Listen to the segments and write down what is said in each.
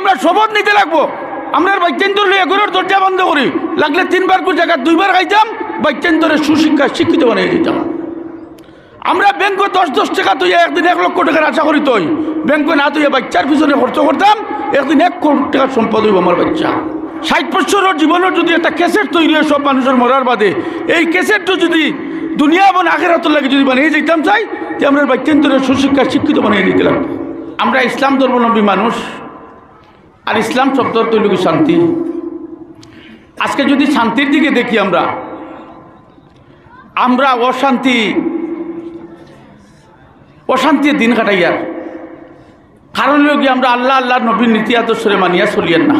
আমরা শপথ নিতে লাগবো। আমরা বাচ্চান্তর লিয়ে এগুলোর দরজা বন্ধ করি। লাগলে তিনবার করে জায়গা, দুইবার খাইতাম বাচ্চান্তরে সুশিক্ষা, শিক্ষিত বানিয়ে দিতাম। আমরা ব্যাংকে দশ দশ টাকা তুই একদিন এক লক্ষ টাকার আশা করি তুই। ব্যাংকে না তুই বাচ্চার পিছনে খরচ করতাম, একদিন এক কোটি টাকার সম্পদ হইব আমার বাচ্চা। ষাট বছরের জীবনের যদি একটা ক্যাসেট তৈরি হয়, সব মানুষের মরার বাদে, এই ক্যাসেটটা যদি দুনিয়া এবং আখের হাতের লাগে যদি বানিয়ে যেতাম চাই, যে আমরা বাচ্চান্তরে সুশিক্ষা, শিক্ষিত বানিয়ে দিতে লাগবে। আমরা ইসলাম ধর্মাবলম্বী মানুষ। আর ইসলাম শব্দর তৈরি শান্তি? আজকে যদি শান্তির দিকে দেখি আমরা আমরা অশান্তি, অশান্তির দিন কাটাইয়ার কারণ হলো কি আমরা আল্লাহ আল্লাহ নবীর নীতি আদর্শরে মানিয়া চলিয়ার না।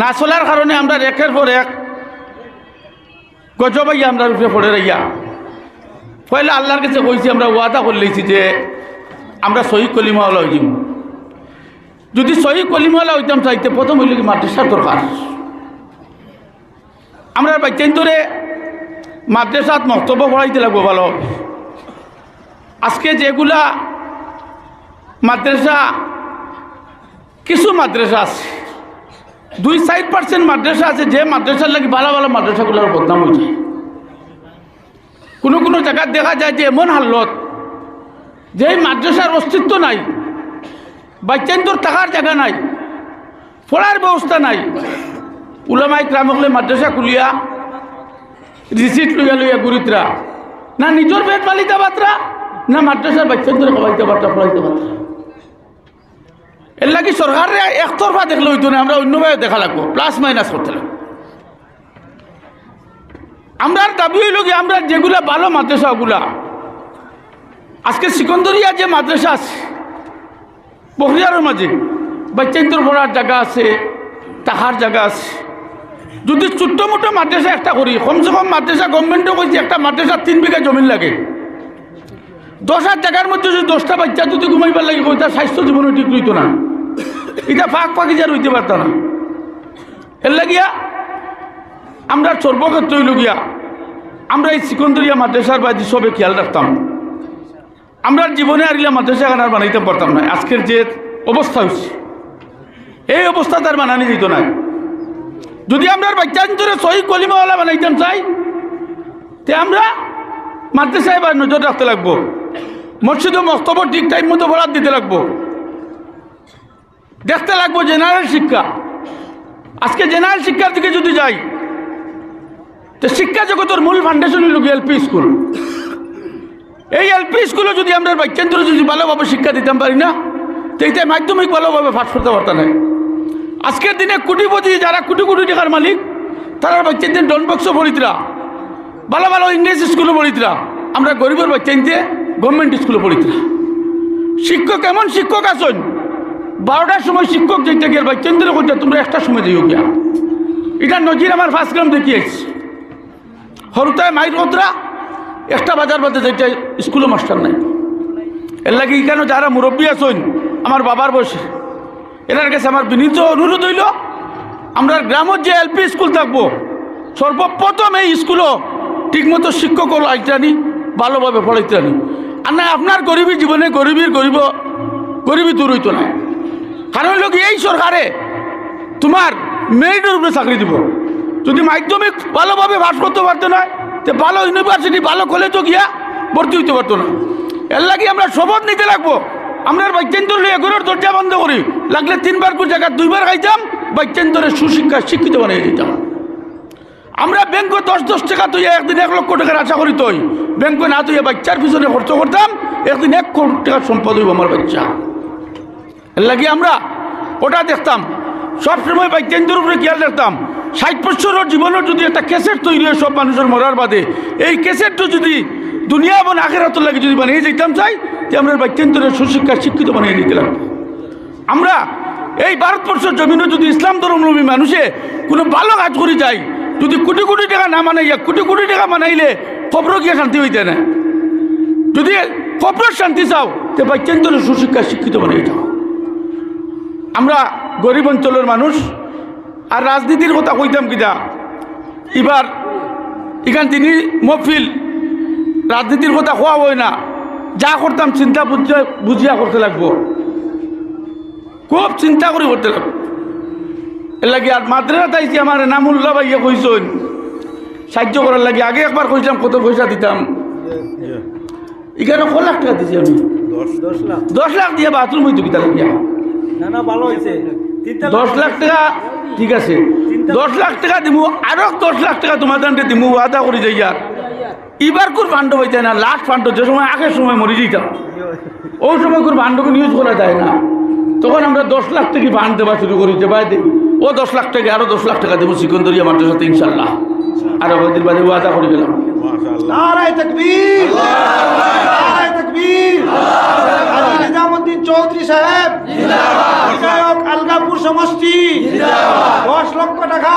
না চলার কারণে আমরা একের পর এক গজবাইয়া আমরা উপরে পড়ে রাইয়া। পয়লা আল্লাহর কাছে কইছি, আমরা ওয়াদা করলেছি যে আমরা কলিমাওয়ালা হয়ে যাব যদি সহি কলিমাওয়ালা হইতাম চাইতে প্রথম হইলে কি মাদ্রাসার দরকার। আমরা ধরে মাদ্রাসাত মক্তব্য পড়াইতে লাগবো ভালো। আজকে যেগুলা মাদ্রাসা, কিছু মাদ্রাসা আছে, দুই সাইড পার্সেন্ট মাদ্রাসা আছে, যে মাদ্রাসার লাগে ভালো ভালো মাদ্রাসাগুলোর বদনাম হয়েছে কোনো কোনো জায়গায় দেখা যায় যে এমন হাল্লত যে মাদ্রাসার অস্তিত্ব নাই বাচ্চান্তর থাকার জায়গা নাই পড়ার ব্যবস্থা নাই। উলামাই গ্রামকলে মাদ্রাসা খুলিয়া রিসিট লইয়া লইয়া গুরিতরা না নিজের পেট পালিতে পাত্রা না মাদ্রাসার বাচ্চাদের খাওয়াইতে পারতা পড়াইতে পারতা এর লাগি সরকারে একতরফা দেখলে হইতো না আমরা অন্যভাবে দেখা লাগবো প্লাস মাইনাস করতে লাগবো। আমরা দাবি হইল কি, আমরা যেগুলা ভালো মাদ্রাসাগুলা আজকে সিকন্দরিয়া যে মাদ্রাসা আছে বহরিয়ারের মাঝে বাচ্চান্তর পড়ার জায়গা আছে, তাহার জায়গা আছে। যদি ছোট্ট মোটো মাদ্রাসা একটা করি, কমসে কম মাদ্রাসা গভর্নমেন্টও কইছে একটা মাদ্রাসা তিন বিঘা জমিন লাগে। দশ হাজার জায়গার মধ্যে যদি দশটা বাচ্চা যদি ঘুমাইবার লাগে, কই তার স্বাস্থ্য জীবনে ঠিক রইতো না। এটা ফাঁক ফাঁকি যা রইতে পারত না। এর লাগিয়া আমরা সর্বক্ষেত্র হইল আমরা এই সিকন্দরিয়া মাদ্রাসার বাদি সবে খেয়াল রাখতাম। আমরা জীবনে আর গিয়া মাদ্রাসা খানার বানাইতে পারতাম না। আজকের যে অবস্থা হয়েছে এই অবস্থা তার বানানি দিত না। যদি আমরা বাচ্চান্তরে সহি কলিমাওয়ালা বানাইতাম চাই, তে আমরা মাদ্রাসায় বা নজর রাখতে লাগবো। মসজিদে মস্তব ঠিক টাইম মতো বরাদ দিতে লাগবো। দেখতে লাগবো জেনারেল শিক্ষা। আজকে জেনারেল শিক্ষার দিকে যদি যাই, তো শিক্ষা জগতের মূল ফাউন্ডেশন হল এলপি স্কুল। এই এলপি স্কুলে যদি আমরা বাচ্চান্তরে যদি ভালোভাবে শিক্ষা দিতাম পারি না, তো এইটা মাধ্যমিক ভালোভাবে ফাঁস করতে পারতাম না। আজকের দিনে কোটিপতি যারা কোটি কোটি টাকার মালিক, তারা বাচ্চাদের ডন বক্স পড়িতরা, ভালো ভালো ইংলিশ স্কুলে পড়িতরা, আমরা গরিবের বাচ্চাইতে গভর্নমেন্ট স্কুলে পড়িতরা। শিক্ষক, এমন শিক্ষক আসুন বারোটার সময় শিক্ষক যেতে গিয়ে বাচ্চাদের করতে তোমরা একটা সময় দিও গিয়া। এটা নজির আমার ফার্স্ট গ্রাম দেখিয়েছি। হরুতায় মাইর কতরা একটা বাজার বাদে যেটা স্কুলে মাস্টার নাই। এর লাগে এখানে যারা মুরব্বী আসুন আমার বাবার বয়সে, এনার কাছে আমার বিনীত অনুরোধ হইল, আমরা গ্রামের যে এলপি স্কুল থাকব, সর্বপ্রথম এই স্কুলও ঠিকমতো শিক্ষক আইতানি ভালোভাবে পড়াইতানি আর না, আপনার গরিবী জীবনে গরিবীর গরিব, গরিবী দূর হইতো না। কারণ লোক এই সরকারে তোমার মেরিটের উপরে চাকরি দিব। যদি মাধ্যমিক ভালোভাবে পাস করতে পারতো না তো ভালো ইউনিভার্সিটি ভালো কলেজও গিয়া ভর্তি হইতে পারতো না। এর লাগে আমরা শপথ নিতে লাগবো। আমরা বাচ্চান্তর লিয়ে এগুলোর দরজা বন্ধ করি। লাগলে তিনবার করে জায়গা দুইবার খাইতাম বাচ্চান্তরে সুশিক্ষা, শিক্ষিত বানিয়ে দিতাম। আমরা ব্যাংকে দশ দশ টাকা তুই একদিন এক লক্ষ টাকার আশা করি তুই। ব্যাংকে না তুই বাচ্চার পিছনে খরচ করতাম, একদিন এক কোটি টাকার সম্পদ হইব আমার বাচ্চা। এর লাগে আমরা ওটা দেখতাম। সবসময় বাচ্চাদের উপরে খেয়াল রাখতাম। ষাট বছরের জীবনের যদি একটা ক্যাসেট তৈরি হয়, সব মানুষের মরার বাদে। এই ক্যাসেটটা যদি দুনিয়া এবং আখের হাতের লাগে যদি বানিয়ে যেতাম, চাই যে আমরা বাচ্চাদের সুশিক্ষা, শিক্ষিত বানিয়ে নিতে লাগবে আমরা এই ভারতবর্ষের জমিনে যদি ইসলাম ধর্মী মানুষে কোনো ভালো কাজ করে যায়, যদি কোটি কোটি টাকা না মানাইয়া কোটি কোটি টাকা মানাইলে কবর গিয়ে শান্তি হইতে না। যদি কবর শান্তি চাও, তো বাচ্চান্তরে সুশিক্ষা, শিক্ষিত বানিয়ে যাও। আমরা গরিব অঞ্চলের মানুষ আর রাজনীতির কথা কইতাম কিনা এবার এখান তিনি মফিল রাজনীতির কথা কোয়া হয় না। যা করতাম চিন্তা বুঝিয়া বুঝিয়া করতে লাগবো। খুব চিন্তা করে করতে লাগবে। এর লাগে আর মাদ্রাসা তাইছি আমার নামুল্লাহ ভাইয়া কইসন সাহায্য করার লাগে। আগে একবার কইছিলাম কত পয়সা দিতাম। এখানে ক লাখ টাকা দিছি আমি? দশ লাখ। দশ লাখ দিয়ে বাথরুম হইতো কিতা লাগিয়া না না ভালো হয়েছে দশ লাখ টাকা ঠিক আছে। দশ লাখ টাকা দিমু আরও দশ লাখ টাকা তোমার দানকে দিমু ওয়াদা করে যাই আর এবার কোর ফান্ড হইতে না লাস্ট ফান্ড যে সময় আগের সময় মরে যেতাম ওই সময় কোর ফান্ডকে নিউজ করা যায় না। তখন আমরা দশ লাখ থেকে ফান্ড দেওয়া শুরু করি যে ভাই ও দশ লাখ টাকা আরও দশ লাখ টাকা দেবো সিকন্দরিয়া মাদ্রাসাতে ইনশাল্লাহ আর আমাদের বাদে ওয়াদা করে গেলাম। সমষ্টি দশ লক্ষ টাকা।